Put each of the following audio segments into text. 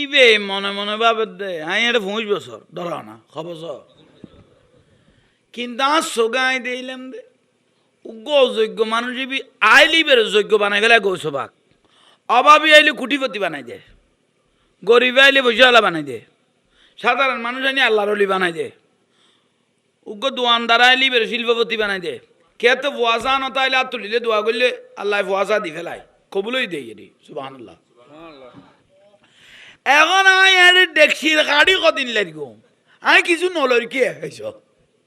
ইবে মনে মনে ভাবে দে আই এটা পৌঁছ বছর, ধরা না, খ বছর। কিন্তু আর সোগাই দিলাম দে, উগ্র যোগ্য মানুষ আইলি বের যোগ্য বানাই ফেলে গৌসবাক অভাবী আইলে কুটিপতি বানাই দে, গরিব আইলে বসেওয়ালা বানাই দে, সাধারণ মানুষ আনি আল্লাহর অলি বানাই দে, উগ্র দোয়ানদার আইলি বের শিল্পপতি বানাই দে। কে তো ফুয়াশা নতা আইলে আর তুলিলে দোয়া করলে আল্লাহ ফুয়াশা দি ফেলাই কবুলই দেই এটি সুবাহ আল্লাহ এখন আমি আর দেখছির গাড়ি কদিন লাগিব আমি কিছু নলর কে হয়েছ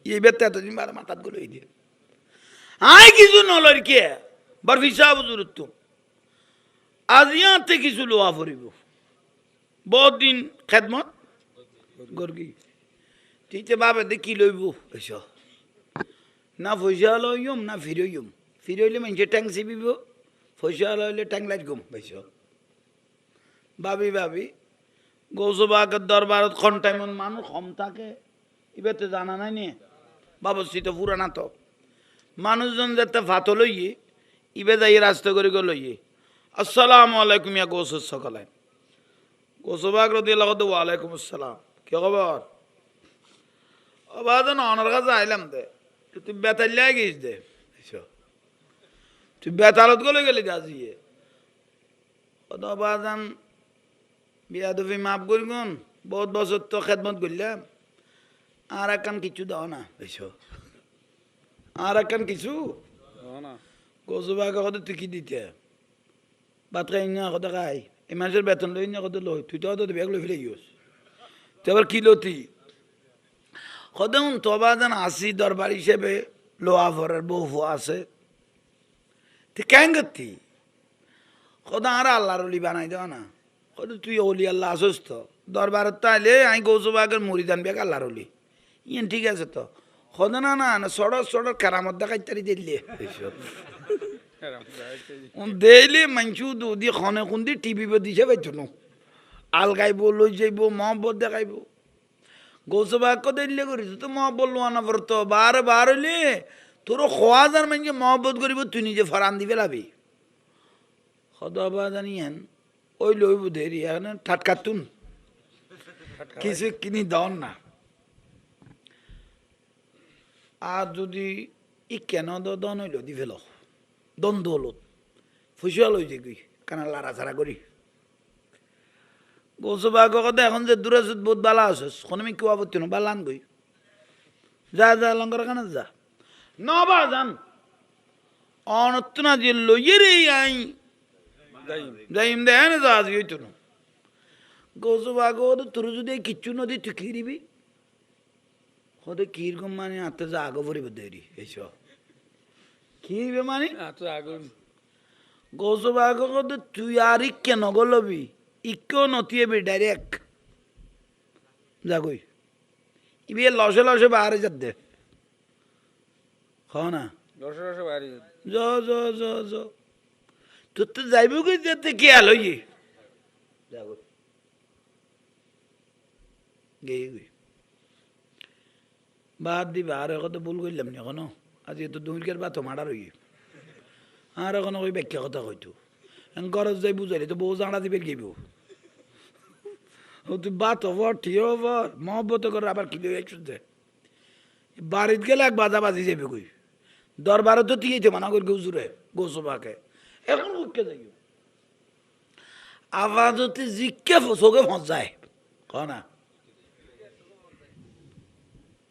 এই বেতে এতদিন বার মাথাতগুলো দিয়ে। আমি কিছু নলর কে বার ভিসা বুজুর তো আজ ইয়াতে কিছু লোয়া ফুরিব বহুত দিন খেদমত গর্গি তিতে বাবে দেখি লইব হয়েছ না পয়সা লইম না ফিরইম ফিরইলে মানুষে ট্যাং চিবিব পয়সা লইলে ট্যাং লাগম হয়েছ ভাবি ভাবি গৌসবাগের দরবারত টাইমত মানুষ কম থাকে। এবারে জানা নাই নিয়ে নি বাবস্থিত পুরানা তো। মানুষজন যাতে ভাত লইয়ে ইবে যাই রাস্তা করে গো লইয়ে। আসসালামু আলাইকুম ইয়া গৌসুর সকলে। গৌসবাগ রদি লগত ওয়ালাইকুম আসসালাম। কি খবর? অবাদন অনার কাছে আইলাম দে। তুই বেতাল্লাই গেছিস দে। এসো। তুই বেতালত গলে গেলি গাছিয়ে অবাদান বিয়া দফি মাফ করগুন বহুত বছর তো খেদমত করলাম। আর একান কিছু দাও না। এসো আর একান কিছু? গজবাকে কত তুই কি দিতে? ভাত খাই না কত খাই। এই মানুষের বেতন লই না কত লই তুই তো কত বেগ লই ফেলে গিয়েছ। তুই আবার কি লতি? কত তবা যেন আসি দরবার হিসেবে লোয়া ভরের বউ ফু আছে। তুই কেন করতি কত আর আল্লাহর বানাই দেওয়া না। তুই অলি আল্লাহ আসস তো? দরবারত তাইলে আমি গৌসবাগের মরিদান বেগ আল্লাহর অলি। ইয়ে ঠিক আছে তো। কত না না না, সড়ক সড়ক, কেরামত দেখাই তারি দিলে দেইলে মানছু দুদি খনে খুন্দি টিভি বে দিছে বাইতো আল গাইব লই যাইব, মহব্বত দেখাইব। গৌসবাগ দিলে করিস তো মহব্বত লোয়া না পড়তো বার বার হইলে তোর খোয়া যার মানে মহব্বত করিব, তুই নিজে ফরান দিবে সদাবা জানিয়েন ওই লইব দেরি এখন ঠাটকাতুন কিছু কিনি দন না আর যদি ই কেন দন হইল দি ফেল দ্বন্দ্ব হলো ফুসিয়া লই যে গই কানা লারা ছাড়া করি গৌসু বাঘ কথা এখন যে দূরে আছিস বহুত বালা আছিস কোনো আমি কেউ আপত্তি নো বালান গই যা যা লঙ্কর কানে যা নবা যান অনত্তনা যে লইয়ে রে আই যাইম দে না যা আজ হইতো না গৌসু তোর যদি কিচ্ছু নদী তুই কি দিবি হতে কীরকম মানে আত্মা যা আগে পরিব দেরি এইসব কি বে মানে গৌসবাগ কত তুই আর ইকে নগলবি ইকেও নতিয়েবি ডাইরেক্ট যাগই ইবি লসে লসে বাহারে যাত দে খ না জ জ জ জ তোর তো যাইব কি আলো ইয়ে গেই গই বাদ দিবা আর কত ভুল করলাম নি এখনও। আজ তো দুমিরকের বাতো মারার হইয়ে আর এখনও ওই ব্যাখ্যা কথা কইতো গরজ যাই বুঝাইলে তো বউ জানা দিবে গেব ও তুই বাত হবর ঠিক হবর মহব্বত করে আবার কি লই শুনতে বাড়িত গেলে এক বাজা বাজি যাবে কই দরবারে তো তিয়েছে মানা করি গৌজুরে গৌসবাকে এখন উঠকে যাই আবাদতে জিকে চোখে ফস যায়। ক না।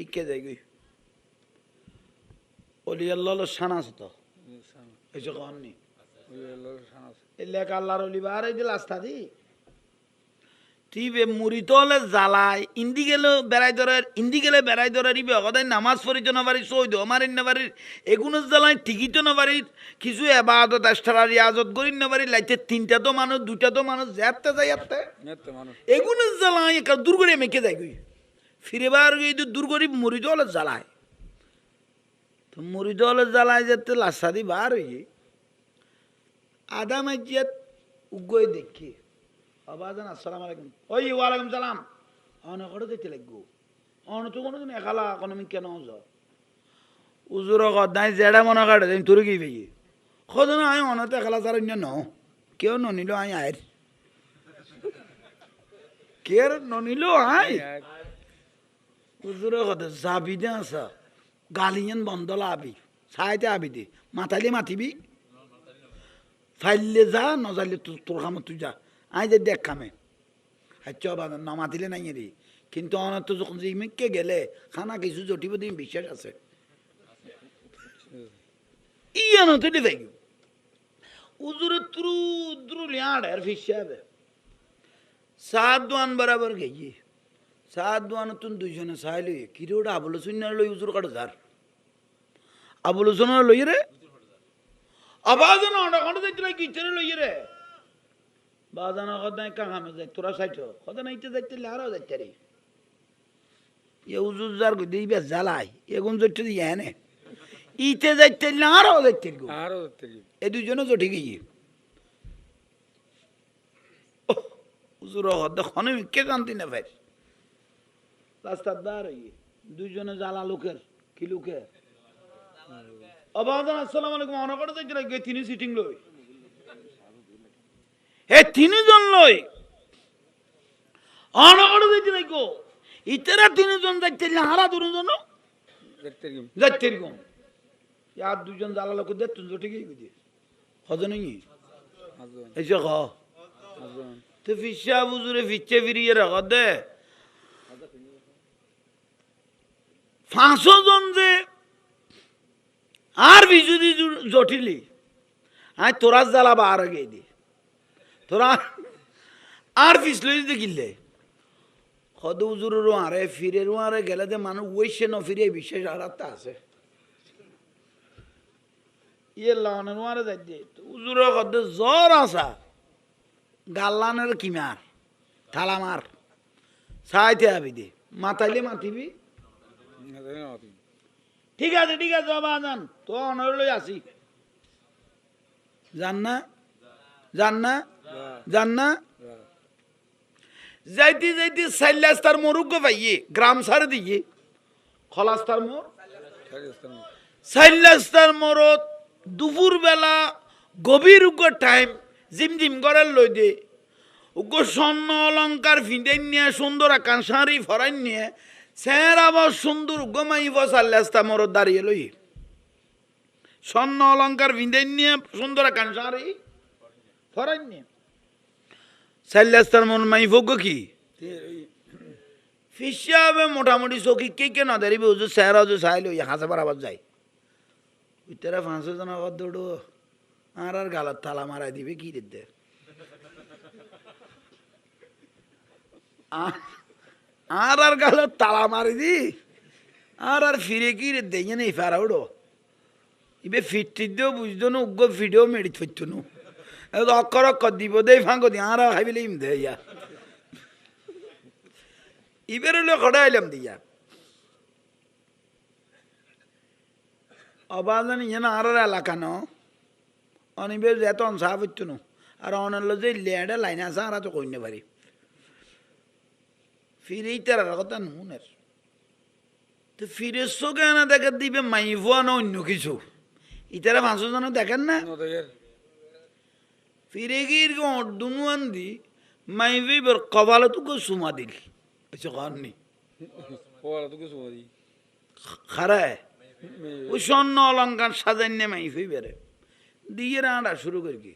ইকে যাই গই অলি আল্লাহ সানা আছে। তো এই এসে কননি এলাকা আল্লাহর অলি এই দিল আস্থা দি টিবে মুড়ি তলে জ্বালায় ইন্দি গেলে বেড়াই ধরার ইন্দি গেলে বেড়াই ধরার ইবে অগদায় নামাজ পড়িত না পারি সই দো আমার না পারি এগুলো জ্বালায় ঠিকিত না পারি কিছু এবাদত আষ্ঠারা রিয়াজত করি না পারি লাইতে তিনটা তো মানুষ দুটা তো মানুষ যাতে যাই যাতে এগুলো জ্বালায় একটা দূর করে মেখে যায় গই ফিরে বার গিয়ে দূর করি মুড়ি তলে জ্বালায়। তো মুড়ি তলে জ্বালায় যাতে লাসা দি বার হয়ে আদা মাইজিয়াত উগই দেখি। আবাজান, আসসালাম আলাইকুম। ওই, ওয়ালাইকুম সালাম। অনেক করে দিতে লাগবো। অন তো কোনো দিন একালা কোনো আমি কেন যাও উজুর কদাই জেডা মনে কাটে দিন তোর কি পেয়ে সদন আই অনতে একালা সার অন্য ন কেউ ননিল আই আয়ের কের ননিল হাই হুজুরে কথা যাবি দে আসা গালিয়েন বন্ধ লাবি। সাইতে আবি দে। মাথাইলে মাতিবি? ফাইলে যা নজালে তোর খামত তুই যা। আই যে দেখ খামে আচ্ছা বাবা না মাতিলে নাই রে কিন্তু অনার তো যখন যে ইমেকে গেলে খানা কিছু জটিব দিন বিশ্বাস আছে ইয়ানো তো দেখাই উজুরে তুরু তুরু লিয়াড় ফিসাবে সাত দোয়ান বরাবর গেছি সাত দোয়ান তুন দুইজনে চাই লই কিরে ওটা আবুল শূন্য লই উজুর কাটা যার আবুল শূন্য লই রে আবাজন অনেক অনেক যাইতে কিচরে লই রে বাজানো কথা কাকামে যাই তোরা সাইট কথা নাইতে যাইতে আরও যাইতে রে। এ উজুর যার দিবে জ্বালাই। এগুন জড়তে দিয়ে এনে ইতে যাইতে আরও যাইতে গো আরও থেকে এই দুজনে জটি গিয়ে। হুজুর হদ্দে খনে কে কান্তি না ভাই। রাস্তার দ্বার দুইজনে জ্বালা লোকের কি লোকের? অবাদান আসসালামু আলাইকুম। অনা করে দেখছিল তিনি সিটিং লই। হে তিনজন লই। অনা করে দেখছিল গো। ইতেরা তিনজন যাইতে হারা দুজন দেখতে এরকম ইয়ার দুজন জ্বালা লোক দে তুই জটি গিয়ে বুঝি হজে আজন এসে খ আজন তো ফিসা বুজুরে ফিচ্ছে ফিরিয়ে রাখ দে। পাঁচশো জন যে আর বিজুদি জটিলি। আয় তোরা জ্বালাবা আর আগে দি তোরা আর ফিসলে দেখিলে সদ উজুরেরও আরে ফিরেরও আরে গেলে যে মানুষ ওইসে ন ফিরে বিশেষ একটা আছে। ইয়ে লনের আরে যাই দিয়ে উজুরের সদ জ্বর আসা গাল্লানের কিমার, থালামার। সাইতে আবি দে, মাতাইলে মাতিবি। ঠিক আছে ঠিক আছে, বাবা জান তো অনর লই আসি। জান না? জান না? জান না যাইতে যাইতে সাইলাস্তার মোরুগ পাইয়ে গ্রাম সার দিয়ে খলাস্তার মোর সাইলাস্তার মোরত দুপুর বেলা গভীর উগ্র টাইম জিম জিম করে লই দে উগ্র স্বর্ণ অলঙ্কার ফিঁদেন নিয়ে সুন্দর আকান শাড়ি ফরাই নিয়ে স্যার আবার সুন্দর গমাই বসাল্লাস্তা মোরত দাঁড়িয়ে লই। স্বর্ণ অলঙ্কার ফিঁদেন নিয়ে সুন্দর আকান শাড়ি ফরাই নিয়ে। সাইলাস্তার মন মাই ভোগ্য কি? ফিসিয়াবে মোটামুটি চকি কে কে না দাঁড়িবে হুজুর স্যার হুজুর হাসে বারাবার যায়। উত্তরা পাঁচশো জন আবার দৌড়ো আর আর গালত তালা মারাই দিবে কি দিতে আর আর গালত তালা মারি দি আর আর ফিরে কি রে দেয় নেই ফেরা উড়ো। ইবে ফিটটি দিও বুঝতো না উগ্র ফিডেও মেড়ি থইতো নু অক্ষর অক্ষর দিব দেই ফাঙ্গ দি আর হাইবিলে ইম দে ইয়া ইবের হলে খড়াইলাম দিয়া অবাদন ইয়ে আর এলাকা ন অনিবে যেত অনসাহ হইতো নু আর অনার যে লেয়াডে লাইন আছে আর তো কইনে পারি ফিরে ইতার কথা নুনের তো ফিরে চোখে না দেখে দিবে মাইভুয়া না অন্য কিছু ইতারা জন দেখেন না গিয়ে দুনুয়ান দি মাইভি বের কপালে তো সুমা দিল। এসে কারণে খারায়? ওই স্বর্ণ অলঙ্কার সাজান্য মাইফি বেড়ে। দিয়ে আঁড়া শুরু করি কি?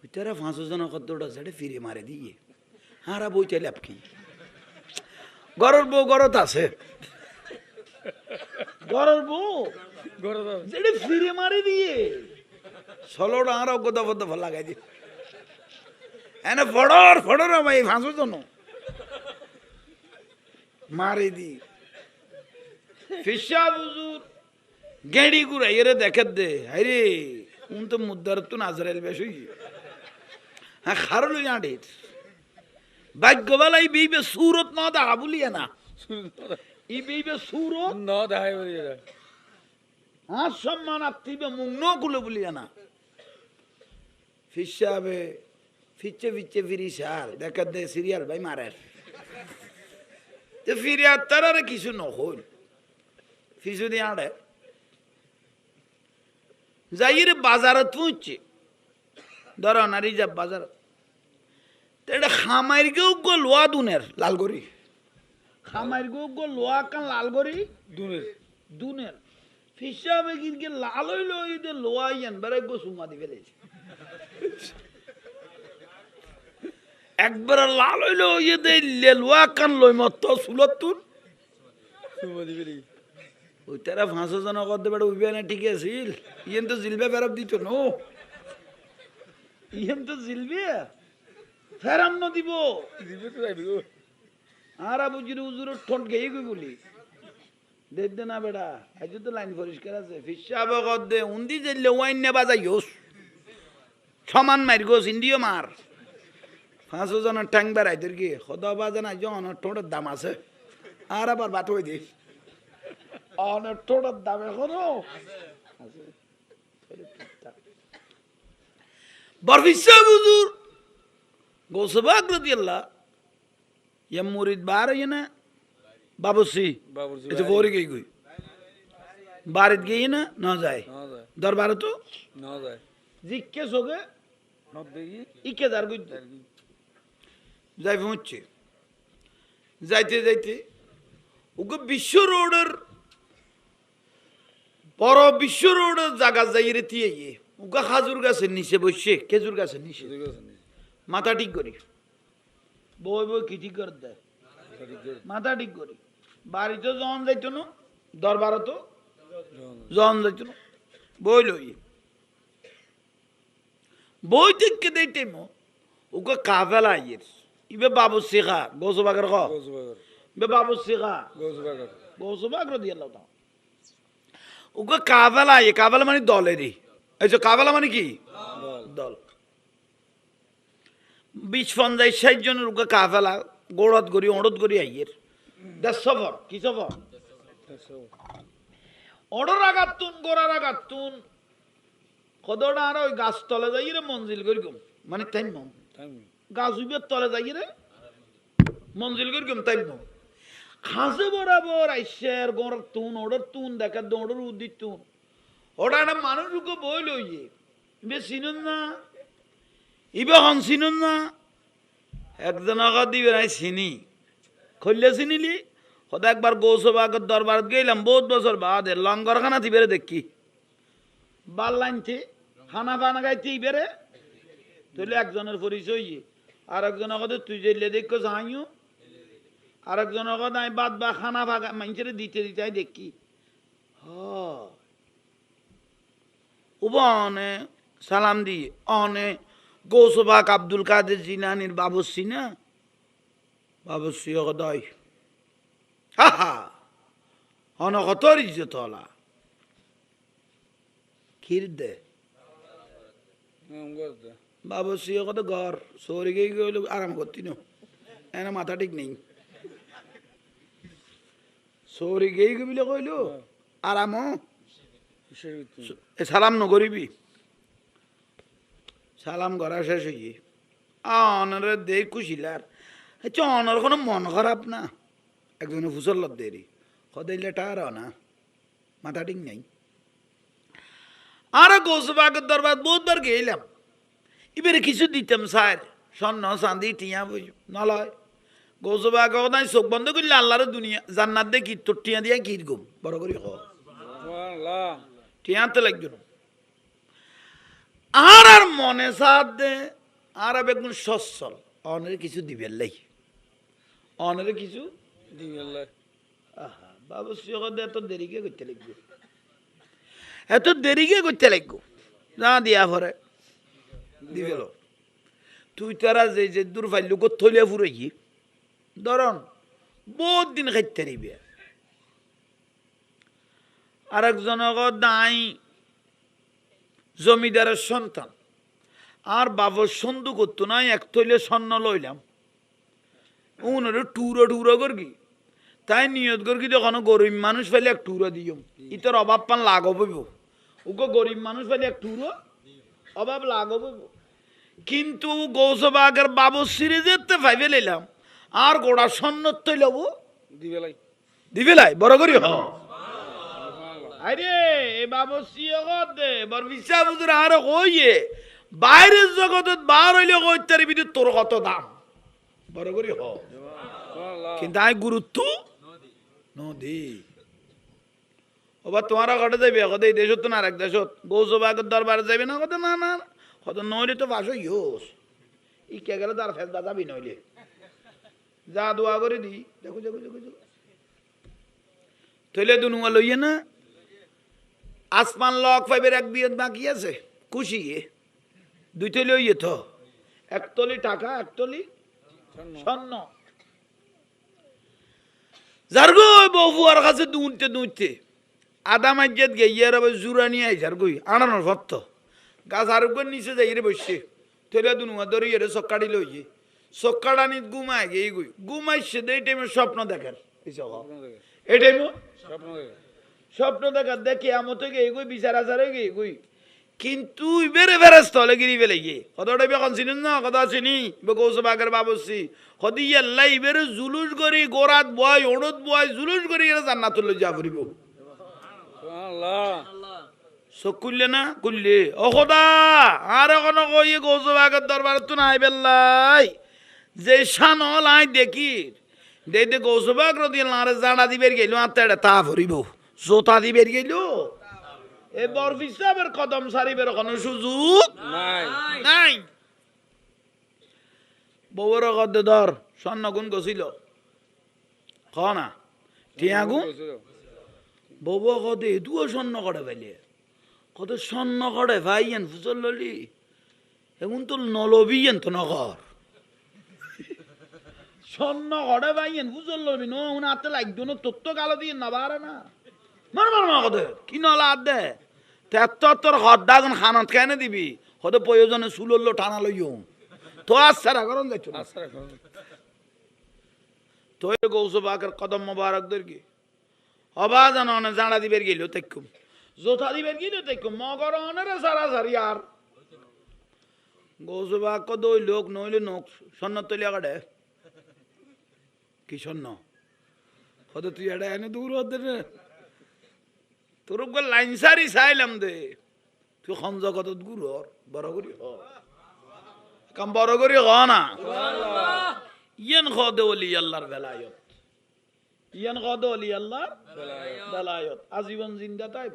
ওই তারা পাঁচশো জন কতটা সেটা ফিরে মারে দিয়ে। হারা লাভ কি গরর বউ গরত আছে। গরর বউ যেটা ফিরে মারে দিয়ে। ষোলোটা আরও গোদা ফোদা লাগাই দিয়ে এনে ফড়র ফড়র ভাই ফাঁসো জন মারি দি। ফিসা বুজুর গেড়ি গুড়া এরে দেখে দে। আরে উন তো মুদ্দার তো নাজরাইল বেশ হ্যাঁ খারো লই আঁটির ভাগ্যবেলা এই বিবে সুরত না দেখা বলিয়ে না ই বিবে সুরত হাঁ সম্মান আত্মীবে মুখ ন কুলে বলিয়ে না ফিসাবে ফিচ্ছে ফিচ্ছে ফিরি সার। দেখে দে সিরিয়াল ভাই মারের। তো ফিরে আর তার আর কিছু নহল। ফিসু দিয়ে আড়ে বাজারত পৌঁছে ধরো না রিজার্ভ বাজার। এটা খামাইর কেউ গো লোয়া দুনের লালগড়ি খামাইর কেউ গো লোয়া কান লালগড়ি দুনের। দুনের। ফিসাবে কিন্তু লাল হইল লোয়া ইয়ান বেড়ে গো সুমা দি ফেলেছে একবার লাল হইল ইয়েতে লোয়া কান লই মত সুলত তুন। ওই তারা ফাঁসো জন করতে পারে উইবে না ঠিক আছিল ইয়েন তো জিলবে ফেরত দিত নো। ইয়েন তো জিলবে। ফেরাম ন দিব। তো যাইবি আর উজুর ঠোঁট গেয়ে গই বলি। দেখতে না বেটা আজ তো লাইন পরিষ্কার আছে। ফিসাব দে উন্দি জেলে ওয়াইন নে বাজাই হোস সমান মার গো সিন্ডিও মার পাঁচশো জনের ঠ্যাং বেড়াই তোর কি সদা বাজানা জন ঠোঁটের দাম আছে। আর আবার বাট হয়ে দিস অনেক ঠোঁটের দাম এখনও বরফিসা বুজুর গোসবাগ রদি আল্লাহ ইয়া মুরিদ বার হই না? বাবুসি এটা বোরে গই গই বারিত গই না? ন যায় দরবার তো না যায় জিজ্ঞেস হোগে যাই হচ্ছে। যাইতে যাইতে ওকে বিশ্ব রোডের বড় বিশ্ব রোডের জায়গা যাই রে রেতি ওকে হাজুর গাছের নিচে বসছে খেজুর গাছের নিচে। মাথা ঠিক করি। বই বই কি ঠিক করে দেয়? মাথা ঠিক করি। বাড়িতে জন যাইতো না দরবারও তো জন যাইতো। না বই লই বই থেকে দেইতে মো ওকে কাফেলা আইয়ের ইবে বাবু শেখা গৌসবাগের বাগর ইবে বাবু শেখা গৌস বাগর গৌসবাগ রদি আল্লাহ ওকে কাফেলা আইয়ে কাফেলা মানে দলেরই এই যে কাফেলা মানে কি দল বিশ পঞ্চাশ ষাট জনের ওকে কাফেলা গোড়ত করি অড়ত করি আইয়ের দেশ সফর কি সফর অর্ডার আগাতুন গোড়ার আগাতুন কদটা আর ওই গাছ তলে যাই রে মঞ্জিল করি গম মানে টাইম গাছ উইবের তলে যাই রে মঞ্জিল করি গম তাই মম খাসে বরাবর আইসের গোড়ার তুন ওড়ার তুন দেখা দৌড়ের উদ্দিত তুন। ওটা একটা মানুষ উকে বই লইয়ে ইবে চিনুন না ইবে হন চিনুন না। একজন আগা দিবে নাই চিনি। খুললে চিনিলি সদায় একবার গৌসবাগের দরবারত গেলাম বহুত বছর বাদে লঙ্গর খানা তিবেরে দেখি। বাল লাইনতে খানা ফানা গাইতে ইবেরে তাহলে একজনের পরিচয়। আর একজন কথা তুই যেলে দেখো যাইও আর একজন কথা আমি বাদ বা খানা ফাঁকা মানুষের দিতে দিতে দেখি। হ অনে সালাম দি। অনে গৌসবাক আব্দুল কাদের জিনানির বাবসি না? বাবসি অগদয় হা হা। অনকতর ইজ্জত হলা ক্ষীর দে। করতে বাবসি কত ঘর সরে গিয়ে গেল আরাম করতি না এনে মাথা ঠিক নেই সরে গিয়ে গেবিলে কইল আরাম সালাম নকরিবি সালাম করা শেষ হইয়ে অনরে দে কুশিলার আচ্ছা অনর কোনো মন খারাপ না একজনে ফুসল দেরি সদাইলে টার না মাথা ঠিক নাই আর গোসবাগের দরবার বহুতবার গেলাম। এবারে কিছু দিতাম স্যার। স্বর্ণ চাঁদি টিয়া বুঝ নলয়। গোসবাগ নাই চোখ বন্ধ করলে আল্লাহর দুনিয়া জান্নাত দেখি তোর টিয়া দিয়া কির গম বড় করি হ টিয়াতে লাগবে আর আর মনে সাথ দে আর বেগুন সচ্ছল। অনের কিছু দিবেন লাই। অনের কিছু দিবি আল্লাহ আহা বাবু সিংহ এত দেরিকে করতে লাগবে? এত দেরিকে করতে লাগবো? না দিয়া ভরে দিবেল তুই তারা যে যে দূর ফাইল লোক থইলে ফুরাই ধরন বহুত দিন খাইতে নিবে আর একজনক দাই জমিদারের সন্তান। আর বাবার সন্ধু করতো না এক থইলে স্বর্ণ লইলাম। উনারে টুরো টুরো করবি? তাই নিয়ত করবি তখন গরিব মানুষ ফেলে এক টুরো দিও ইতর অভাব পান লাগ ওকে গরিব মানুষ ফেলে এক টুরো অভাব লাগ হইব কিন্তু গৌসবাগের বাবু সিরিজের ফাইভে লইলাম আর গোড়া স্বর্ণ তৈ লব। দিবে লাই দিবে লাই বড় করি হ। আরে এ বাবু সিয়গত দে বর বিশ্বাস বুঝুর আর কইয়ে বাইরের জগতত বার হইলে কইতারি বিদ্যুৎ তোর কত দাম? বড় করি হ। কিন্তু আই গুরুত্ব নদী। ওবার তোমারা ঘটে যাবে কত এই দেশত তো না এক দেশত? গৌসবাগের দরবারে যাবে না? কত না না কত নইলে তো বাসো ইয়োস। ই কে গেলে তার ফেস বাজাবি নইলে। যা দোয়া করে দি। দেখো দেখো দেখো দেখো। তৈলে দুনুয়া লইয়ে না? আসমান লক ফাইবের এক বিয়ে বাকি আছে। খুশি দুই তলি ওই তো এক তলি টাকা, এক তলি স্বর্ণ। যার গো বহুয়ার কাছে দুঁতে দুঁতে আদা মাজ্জাত গেইয়ার আবার জুরা নিয়ে আই যার গই, আনানোর ভত্ত গাছ আর নিচে যাই রে বসছে। তেলে দুনুয়া ধরে ইয়ে সক্কাড়ি লইয়ে সক্কাড়ানি ঘুমায় গিয়ে গুই। ঘুমাইছে এই টাইমে স্বপ্ন দেখার। এই টাইমে স্বপ্ন দেখে স্বপ্ন দেখার। দেখে আমতে গিয়ে গুই, বিচার আচারে গিয়ে গুই। কিন্তু ইবেরে ফেরাস তলে গিরি ফেলে গিয়ে। কতটা বেখন চিনুন না? কথা চিনি? কৌশ বাগের বাবসি। হদি আল্লাহ ইবেরে জুলুস করি গোরাত বয় ওড়ত বয়, জুলুস করি এরা জান্নাতুল যা ফুরিব চোখ খুললে না? খুললে। ও খোদা আর এখনও কই কৌশ বাগের দরবার তো নাই বেল্লাই। যে শানল আই দেখি। দেখতে কৌশ বাগ রদি আরে জানা দিবের গেল আত্মাটা তা ফুরিব জোতা দিবের গেল এ বরফি সাহেবের কদম সারিবের কোনো সুযোগ নাই। নাই। বউর গদ্দে ধর স্বর্ণ গুণ গছিল। খ না? টিয়া বউ কদে এটুও স্বর্ণ করে ফেলে। কত স্বর্ণ করে ভাইয়েন ফুচল ললি এখন তো নলবিয়েন তো নগর। স্বর্ণ করে ভাইয়েন ফুচল লবি নো উন আতে লাগতো না তোর তো গালো দিয়ে না বারে না। মার মার মা কদে কি নলা আদ? দে তেত্তর তোর হদ্দা গুণ খানত কেন দিবি? হতে প্রয়োজনে সুলল্লো টানা লইও। তো আসছে রাগরণ যাইছো না। আচ্ছা রাখো। তো গৌস বাকের কদম মোবারকদের কি অবা জানো অনে জাঁড়া দিবের গেল তেকুম জোথা দিবের গেল তেকুম মগর অনেরে সারা সারি আর। গৌস বাক কদ ওই লোক নইলে নোক স্বর্ণ তলিয়া কাটে। কি স্বর্ণ? কত তুই এটা এনে দূর হতে তোর লাইন সারি চাইলাম দে। তুই খঞ্জ কত দূর হর বড় করি হ। কাম বড় করি হ না। ইয়ান খদে ওলি আল্লাহর বেলায়ত। ইয়ান আল্লাহর আজীবন জিন্দা তাইব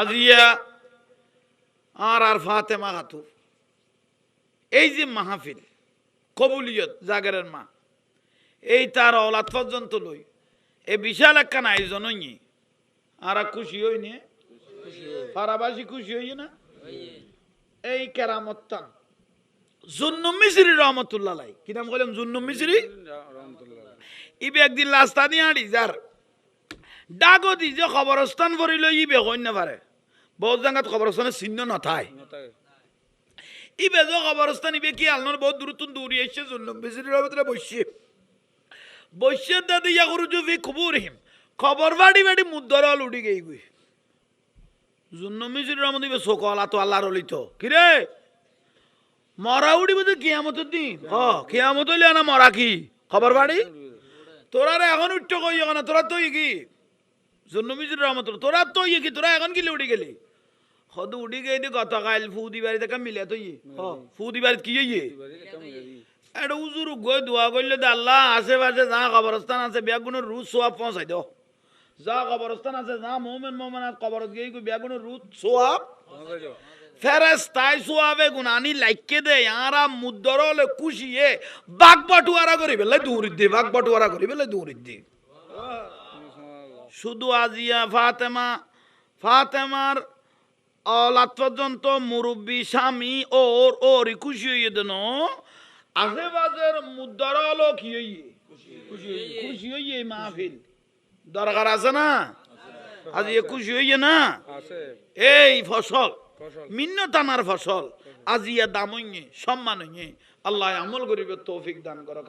আজিয়া আর আর ফাতেমা খাতু এই যে মাহফিল কবুলিয়ত জাগরের মা এই তার অলাদ পর্যন্ত লই এই বিশাল একখান আয়োজন হইনি। আর খুশি হইনি? ফারাবাসী খুশি হইয়ে না? এই কেরামত্তান জুন্নুম মিশ্রি রহমতুল্লাহ লাই কি নাম কইলাম জুন্নুম মিশ্রি রহমতুল্লাহ। ইবে একদিন রাস্তা দিয়ে আড়ি যার। ডাগো দি যে খবরস্থান ভরিল ইবে কইন না পারে। বহুত জায়গাত খবরস্থানের চিহ্ন নতাকে ইবে যে খবরস্থান ইবে কি আলনার বহুত দূরতুন দূরি এসছে জুন্নুম মিশ্রি রহমতুল্লাহ বসছে বসছে দাদি ইয়া করু জুফি খবর হিম খবর বাড়ি বাড়ি মুদ্দর উঠি গই গুই জুন্নুম মিশ্রি রহমত ইবে সকলা তো আল্লাহর অলিত। কিরে মরা উড়ি বুঝে কিয়ামতের দিন? হ কিয়ামত হইলে না মরা কি? খবর বাড়ি তোরা এখন উঠতে কই না তোরা তো কি? জন্মবিজুর রহমত তোরা তো ইয়ে কি? তোরা এখন গিলে উঠি গেলি? হদ উঠি গেই গতকাল ফু দিবারি দেখা মিলে তো ইয়ে হ, ফু দিবারি কি ইয়ে এটা উজুর গই দোয়া করলে দে আল্লাহ আশেপাশে যা কবরস্থান আছে বেগুনের রুদ সোয়াব পৌঁছাই দাও। যা কবরস্থান আছে যা মোমেন মোমেন কবরত গিয়ে বেগুনের রুদ সোয়াব পৌঁছে যাও ফেরেস তাই সোয়াবে গুনানি লাইকে দে ইয়ারা মুদ্দর হলে খুশিয়ে বাঘ বাটুয়ারা করি বেলে দৌড়ি দে বাঘ বাটুয়ারা করি বেলে দৌড়ি দে। সুবহানাল্লাহ শুধু আজিয়া ফাতেমা ফাতেমার অলাত পর্যন্ত মুরব্বী স্বামী ওর ওর খুশি হইয়ে দেন আশেপাশের মুদ্দার হলো কি হইয়ে? খুশি হইয়ে মাহফিল। দরকার আছে না? আজি খুশি হইয়ে না? এই ফসল। ফসল। মিন্ন টানার ফসল। আজিয়া দাম হইয়ে সম্মান হইয়ে আল্লাহ আমল করিবে, তৌফিক দান করো।